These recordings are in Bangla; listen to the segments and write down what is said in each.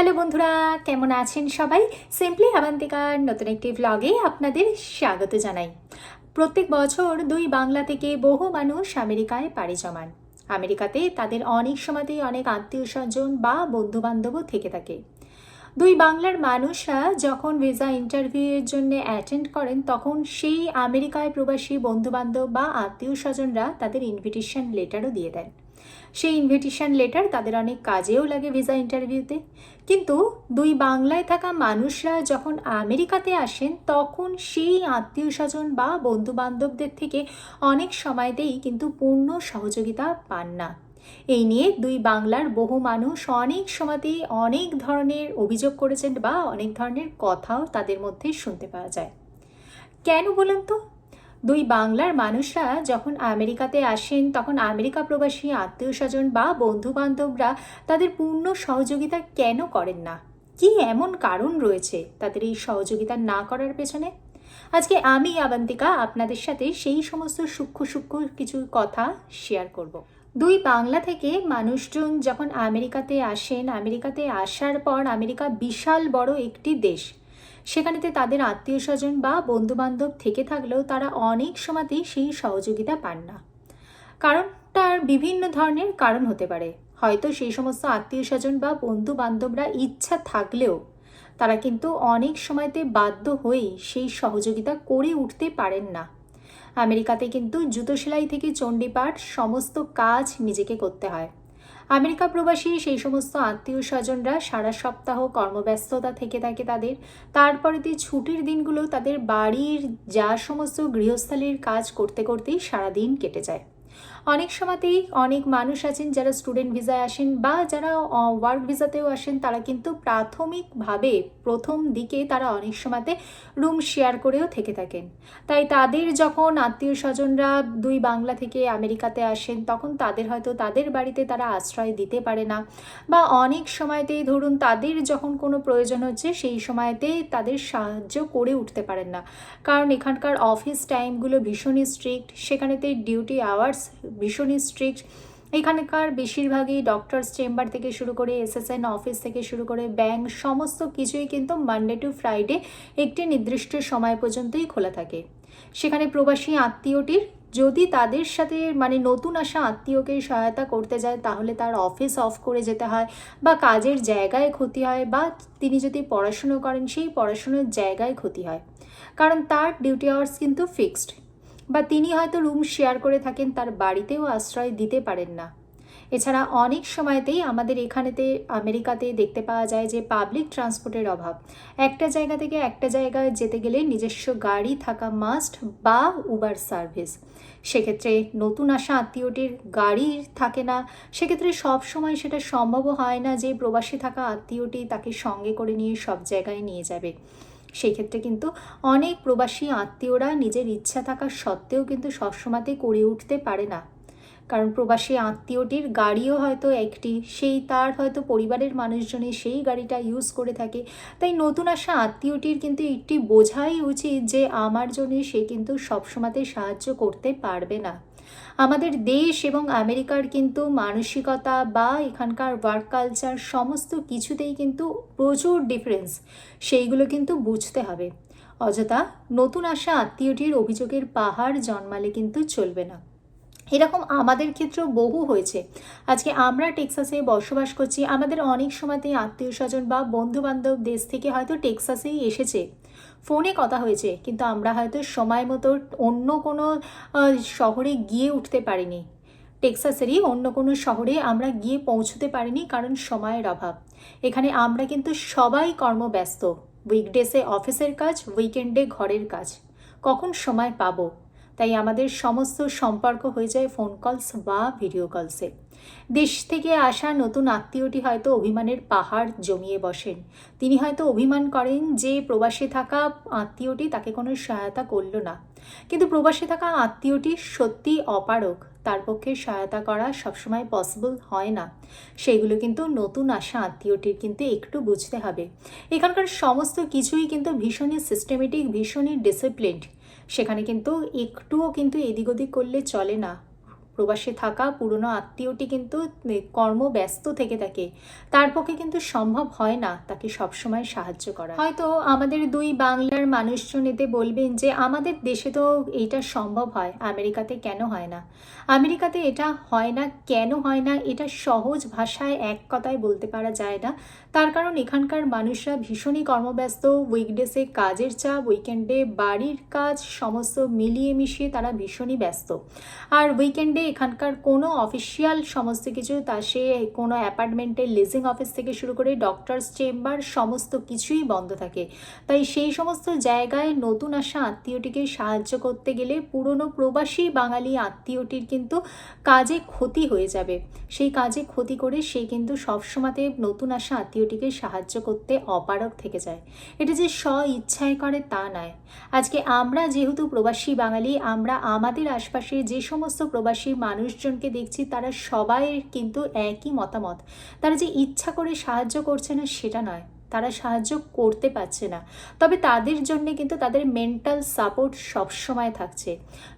হ্যালো বন্ধুরা, কেমন আছেন সবাই? সিম্পলি আবান্তিকার নতুন একটি ভ্লগে আপনাদের স্বাগত জানাই। প্রত্যেক বছর দুই বাংলা থেকে বহু মানুষ আমেরিকায় পাড়ি জমান। আমেরিকাতে তাদের অনেক সময়তেই অনেক আত্মীয় স্বজন বা বন্ধুবান্ধবও থেকে থাকে। দুই বাংলার মানুষরা যখন ভিসা ইন্টারভিউয়ের জন্য অ্যাটেন্ড করেন, তখন সেই আমেরিকায় প্রবাসী বন্ধুবান্ধব বা আত্মীয় স্বজনরা তাদের ইনভিটেশন লেটারও দিয়ে দেন। সেই ইনভিটেশন লেটার তাদের অনেক কাজেও লাগে ভিসা ইন্টারভিউতে কিন্তু দুই বাংলায় থাকা মানুষরা যখন আমেরিকাতে আসেন, তখন সেই আত্মীয় স্বজন বা বন্ধু বান্ধবদের থেকে অনেক সময়তেই কিন্তু পূর্ণ সহযোগিতা পান না। এই নিয়ে দুই বাংলার বহু মানুষ অনেক সময়তেই অনেক ধরনের অভিযোগ করেছেন বা অনেক ধরনের কথাও তাদের মধ্যে শুনতে পাওয়া যায়। কেন বলুন তো? দুই বাংলার মানুষরা যখন আমেরিকাতে আসেন, তখন আমেরিকা প্রবাসী আত্মীয় স্বজন বা বন্ধু বান্ধবরা তাদের পূর্ণ সহযোগিতা কেন করেন না? কি এমন কারণ রয়েছে তাদের এই সহযোগিতা না করার পেছনে? আজকে আমি, আবান্তিকা, আপনাদের সাথে সেই সমস্ত সূক্ষ্ম সূক্ষ্ম কিছু কথা শেয়ার করব। দুই বাংলা থেকে মানুষজন যখন আমেরিকাতে আসেন, আমেরিকাতে আসার পর আমেরিকা বিশাল বড় একটি দেশ। সেখানেতে তাদের আত্মীয় স্বজন বা বন্ধুবান্ধব থেকে থাকলেও তারা অনেক সময়তেই সেই সহযোগিতা পান না। কারণ তার বিভিন্ন ধরনের কারণ হতে পারে। হয়তো সেই সমস্ত আত্মীয় স্বজন বা বন্ধু বান্ধবরা ইচ্ছা থাকলেও তারা কিন্তু অনেক সময়তে বাধ্য হয়েই সেই সহযোগিতা করে উঠতে পারেন না। আমেরিকাতে কিন্তু জুতো সেলাই থেকে চণ্ডীপাঠ সমস্ত কাজ নিজেকে করতে হয়। আমেরিকা প্রবাসী সেই সমস্ত আত্মীয় স্বজনরা সারা সপ্তাহ কর্মব্যস্ততা থেকে থাকে তাদের। তারপরে দিয়ে ছুটির দিনগুলো, তাদের বাড়ির যা সমস্ত গৃহস্থালির কাজ করতে করতেই সারাদিন কেটে যায়। অনেক সময়তেই অনেক মানুষ আছেন যারা স্টুডেন্ট ভিসায় আসেন বা যারা ওয়ার্ক ভিসাতেও আসেন, তারা কিন্তু প্রাথমিকভাবে প্রথম দিকে তারা অনেক সময়তে রুম শেয়ার করেও থেকে থাকেন। তাই তাদের যখন আত্মীয় স্বজনরা দুই বাংলা থেকে আমেরিকাতে আসেন, তখন তাদের হয়তো তাদের বাড়িতে তারা আশ্রয় দিতে পারে না। বা অনেক সময়তেই ধরুন তাদের যখন কোনো প্রয়োজন হচ্ছে, সেই সময়তে তাদের সাহায্য করে উঠতে পারেন না। কারণ এখানকার অফিস টাইমগুলো ভীষণই স্ট্রিক্ট সেখানেতে ডিউটি আওয়ার্স ভীষণই স্ট্রিক্ট এখানকার বেশিরভাগই ডক্টরস চেম্বার থেকে শুরু করে এসএসএন অফিস থেকে শুরু করে ব্যাংক সমস্ত কিছুই কিন্তু মানডে টু ফ্রাইডে একটি নির্দিষ্ট সময় পর্যন্তই খোলা থাকে। সেখানে প্রবাসী আত্মীয়টির যদি তাদের সাথে মানে নতুন আসা আত্মীয়কে সহায়তা করতে যায়, তাহলে তার অফিস অফ করে যেতে হয় বা কাজের জায়গায় ক্ষতি হয় বা তিনি যদি পড়াশুনো করেন, সেই পড়াশুনোর জায়গায় ক্ষতি হয়। কারণ তার ডিউটি আওয়ার্স কিন্তু ফিক্সড বা তিনি হয়তো রুম শেয়ার করে থাকেন তার বাড়িতেও আশ্রয় দিতে পারেন না। এছাড়া অনেক সময়তেই আমাদের এখানেতে, আমেরিকাতে দেখতে পাওয়া যায় যে পাবলিক ট্রান্সপোর্টের অভাব। একটা জায়গা থেকে একটা জায়গায় যেতে গেলে নিজস্ব গাড়ি থাকা মাস্ট বা উবার সার্ভিস। সেক্ষেত্রে নতুন আসা আত্মীয়টির গাড়ি থাকে না। সেক্ষেত্রে সব সময় সেটা সম্ভবও হয় না যে প্রবাসী থাকা আত্মীয়টি তাকে সঙ্গে করে নিয়ে সব জায়গায় নিয়ে যাবে। সেই ক্ষেত্রে কিন্তু অনেক প্রবাসী আত্মীয়রা নিজের ইচ্ছা থাকা সত্ত্বেও কিন্তু সবসময়তে করে উঠতে পারে না। কারণ প্রবাসী আত্মীয়টির গাড়িও হয়তো একটি, সেই তার হয়তো পরিবারের মানুষজনের সেই গাড়িটা ইউজ করে থাকে। তাই নতুন আসা আত্মীয়টির কিন্তু একটি বোঝাই উচিত যে আমার জন্য সে কিন্তু সবসময়তে সাহায্য করতে পারবে না। আমাদের দেশ এবং আমেরিকার কিন্তু মানসিকতা বা এখানকার ওয়ার্ক কালচার সমস্ত কিছুতেই কিন্তু প্রচুর ডিফারেন্স সেইগুলো কিন্তু বুঝতে হবে। অযথা নতুন আসা আত্মীয়টির অভিযোগের পাহাড় জন্মালে কিন্তু চলবে না। এরকম আমাদের ক্ষেত্রেও বহু হয়েছে। আজকে আমরা টেক্সাসে বসবাস করছি, আমাদের অনেক সময়তেই আত্মীয় স্বজন বা বন্ধু বান্ধব দেশ থেকে হয়তো টেক্সাসেই এসেছে। ফোনে কথা হয়েছে, কিন্তু আমরা হয়তো সময় মতো অন্য কোনো শহরে গিয়ে উঠতে পারিনি। টেক্সাসেরই অন্য কোনো শহরে আমরা গিয়ে পৌঁছতে পারিনি কারণ সময়ের অভাব। এখানে আমরা কিন্তু সবাই কর্মব্যস্ত। উইকডেসে অফিসের কাজ, উইকেন্ডে ঘরের কাজ। কখন সময় পাবো? তাই আমাদের সমস্ত সম্পর্ক হয়ে যায় ফোন কলস বা ভিডিও কলসে দেশ থেকে আসা নতুন আত্মীয়টি হয়তো অভিমানের পাহাড় জমিয়ে বসেন। তিনি হয়তো অভিমান করেন যে প্রবাসে থাকা আত্মীয়টি তাকে কোনো সহায়তা করল না। কিন্তু প্রবাসে থাকা আত্মীয়টি সত্যি অপারক তার পক্ষে সহায়তা করা সবসময় পসিবল হয় না। সেগুলো কিন্তু নতুন আসা আত্মীয়টির কিন্তু একটু বুঝতে হবে। এখানকার সমস্ত কিছুই কিন্তু ভীষণই সিস্টেমেটিক ভীষণই ডিসিপ্লিনড সেখানে কিন্তু একটুও কিন্তু এদিক ওদিক করলে চলে না। প্রবাসে থাকা, পুরনো আত্মীয়টি কিন্তু কর্মব্যস্ত থেকে থাকে তার পক্ষে কিন্তু সম্ভব হয় না তাকে সবসময় সাহায্য করা। হয়তো আমাদের দুই বাংলার মানুষজন এতে বলবেন যে, আমাদের দেশে তো এটা সম্ভব হয়, আমেরিকাতে কেন হয় না? আমেরিকাতে এটা হয় না, কেন হয় না, এটা সহজ ভাষায় এক কথায় বলতে পারা যায় না। তার কারণ এখানকার মানুষরা ভীষণই কর্মব্যস্ত, উইকডেসে কাজের চাপ, উইকেন্ডে বাড়ির কাজ, সমস্ত মিলিয়ে মিশিয়ে তারা ভীষণই ব্যস্ত। আর উইকেন্ডে এখানকার কোনো অফিসিয়াল সমস্ত কিছু, তা সে কোনো অ্যাপার্টমেন্টের লিজিং অফিস থেকে শুরু করে ডক্টরস চেম্বার সমস্ত কিছুই বন্ধ থাকে। তাই সেই সমস্ত জায়গায় নতুন আসা আত্মীয়টিকে সাহায্য করতে গেলে পুরনো প্রবাসী বাঙালি আত্মীয়টির কিন্তু কাজে ক্ষতি হয়ে যাবে। সেই কাজে ক্ষতি করে সে কিন্তু সবসময়তে নতুন আসা আত্মীয়টিকে সাহায্য করতে অপারক থেকে যায়। এটা যে স্ব ইচ্ছায় করে তা নয়। আজকে আমরা যেহেতু প্রবাসী বাঙালি, আমরা আমাদের আশপাশে যে সমস্ত প্রবাসী মানুষজনকে দেখছি তারা সবাই কিন্তু একই মতামত। তারা যে ইচ্ছা করে সাহায্য করছে না, সেটা নয়। তারা সাহায্য করতে পারছে না। তবে তাদের জন্য কিন্তু তাদের মেন্টাল সাপোর্ট সবসময় থাকছে।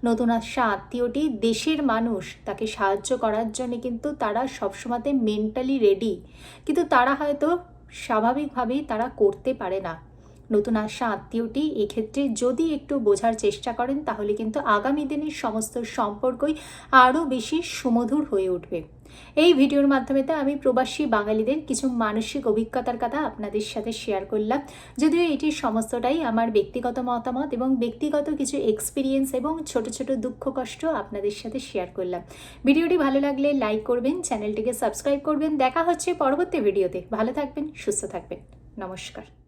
নতুন আসা আত্মীয়টি দেশের মানুষ, তাকে সাহায্য করার জন্য কিন্তু তারা সবসময়তে মেন্টালি রেডি কিন্তু তারা হয়তো স্বাভাবিকভাবেই তারা করতে পারে না। নতুন আসা আত্মীয়টি এক্ষেত্রে যদি একটু বোঝার চেষ্টা করেন, তাহলে কিন্তু আগামী দিনের সমস্ত সম্পর্কই আরও বেশি সুমধুর হয়ে উঠবে। এই ভিডিওর মাধ্যমে তো আমি প্রবাসী বাঙালিদের কিছু মানসিক অভিজ্ঞতার কথা আপনাদের সাথে শেয়ার করলাম। যদিও এটি সমস্তটাই আমার ব্যক্তিগত মতামত এবং ব্যক্তিগত কিছু এক্সপিরিয়েন্স এবং ছোট ছোট দুঃখ কষ্ট আপনাদের সাথে শেয়ার করলাম। ভিডিওটি ভালো লাগলে লাইক করবেন চ্যানেলটিকে সাবস্ক্রাইব করবেন। দেখা হচ্ছে পরবর্তী ভিডিওতে। ভালো থাকবেন, সুস্থ থাকবেন। নমস্কার।